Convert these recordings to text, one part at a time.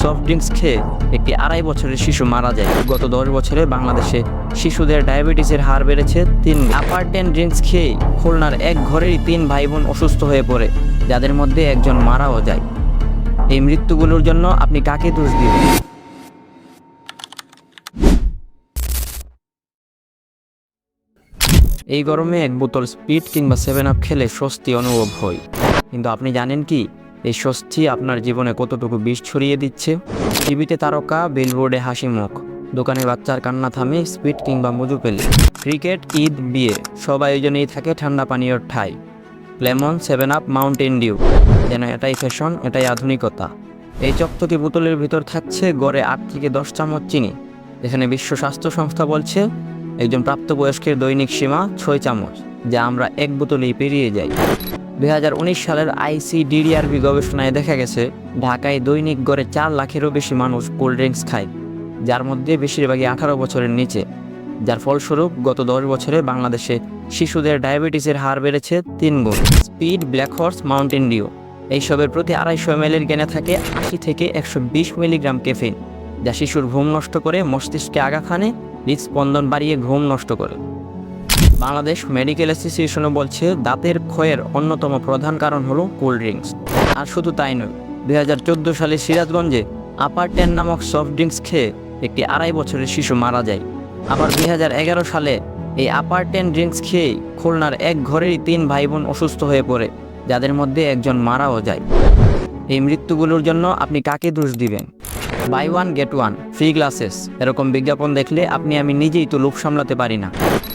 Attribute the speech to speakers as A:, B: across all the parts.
A: Soft drinks খেয়ে একটি আড়াই বছরের শিশু মারা যায়। গত দশ বছরে বাংলাদেশে শিশুদের ডায়াবেটিসের হার বেড়েছে তিন আপার টেন ড্রিঙ্কস খেয়ে খুলনার এক ঘরেরই তিন ভাই বোন অসুস্থ হয়ে পড়ে, যাদের মধ্যে একজন মারাও যায়। এই মৃত্যুগুলোর জন্য আপনি কাকে দোষ দিবেন? এই গরমে এক বোতল স্পিড কিংবা সেভেন আপ খেলে স্বস্তি অনুভব হয়। কিন্তু আপনি জানেন কি? এই স্বস্তি আপনার জীবনে কতটুকু বিষ ছড়িয়ে দিচ্ছে? টিভিতে তারকা, বিলবোর্ডে হাসি মুখ। দোকানে বাচ্চার কান্না থামে, স্পিড কিংবা মজু পেলে। ক্রিকেট, ঈদ, বিয়ে, সব আয়োজনেই থাকে ঠান্ডা পানীয়র ঠাই। Lemon, Seven Up, Mountain Dew. যেন এটাই ফ্যাশন, এটাই আধুনিকতা। এই চকচকে বোতলের ভিতর থাকছে গড়ে আট থেকে দশ চামচ চিনি। যেখানে বিশ্ব স্বাস্থ্য সংস্থা বলছে, একজন প্রাপ্তবয়স্কের দৈনিক সীমা ছয় চামচ, যা আমরা এক বোতলেই পেরিয়ে যাই। উনিশ সালের আইসিডিডিআরবি গবেষণায় দেখা গেছে, ঢাকায় দৈনিক গড়ে চার লাখেরও বেশি মানুষ কোল্ড ড্রিঙ্কস খায়, যার মধ্যে বেশিরভাগই আঠারো বছরের নিচে। যার ফলস্বরূপ গত দশ বছরে বাংলাদেশে শিশুদের ডায়াবেটিসের হার বেড়েছে তিন গুণ। Speed, Black Horse, Mountain Dew. এইসবের প্রতি আড়াইশো এম এর জ্ঞানে থাকে আশি থেকে একশো বিশ মিলিগ্রাম কেফিন যা শিশুর ঘুম নষ্ট করে মস্তিষ্কে আঘাখানে হৃদস্পন্দন বাড়িয়ে ঘুম নষ্ট করে। বাংলাদেশ মেডিকেল অ্যাসোসিয়েশনও বলছে দাঁতের ক্ষয়ের অন্যতম প্রধান কারণ হলো কোল্ড ড্রিঙ্কস। আর শুধু তাই নয়, দুই সালে সিরাজগঞ্জে আপার টেন নামক সফট ড্রিঙ্কস খেয়ে একটি আড়াই বছরের শিশু মারা যায়। আবার দুই হাজার এগারো সালে এই আপার টেন ড্রিঙ্কস খেয়েই খুলনার এক ঘরেরই তিন ভাই বোন অসুস্থ হয়ে পড়ে, যাদের মধ্যে একজন মারাও যায়। এই মৃত্যুগুলোর জন্য আপনি কাকে দোষ দিবেন? Buy one get one free glasses এরকম বিজ্ঞাপন দেখলে আপনি আমি নিজেই তো লোভ সামলাতে পারি না।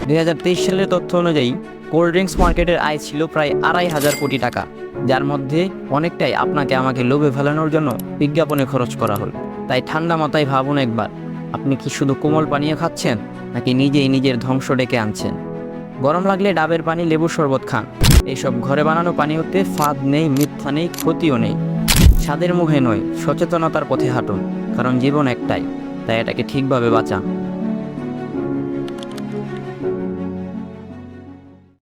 A: দুই হাজার তেইশ সালের তথ্য অনুযায়ী, কোল্ড ড্রিঙ্কস মার্কেটের আয় ছিল প্রায় আড়াই হাজার কোটি টাকা, যার মধ্যে অনেকটাই আপনাকে আমাকে লোভে ফেলানোর জন্য বিজ্ঞাপনে খরচ করা হল। তাই ঠান্ডা মাথায় ভাবুন একবার, আপনি কি শুধু কোমল পানীয় খাচ্ছেন, নাকি নিজেই নিজের ধ্বংস ডেকে আনছেন? গরম লাগলে ডাবের পানি লেবুর শরবত খান। এইসব ঘরে বানানো পানীয়তে ফাঁদ নেই, মিথ্যা নেই, ক্ষতিও নেই। স্বাদের মুখে নয় সচেতনতার পথে হাঁটুন কারণ জীবন একটাই তাই এটাকে ঠিকভাবে বাঁচান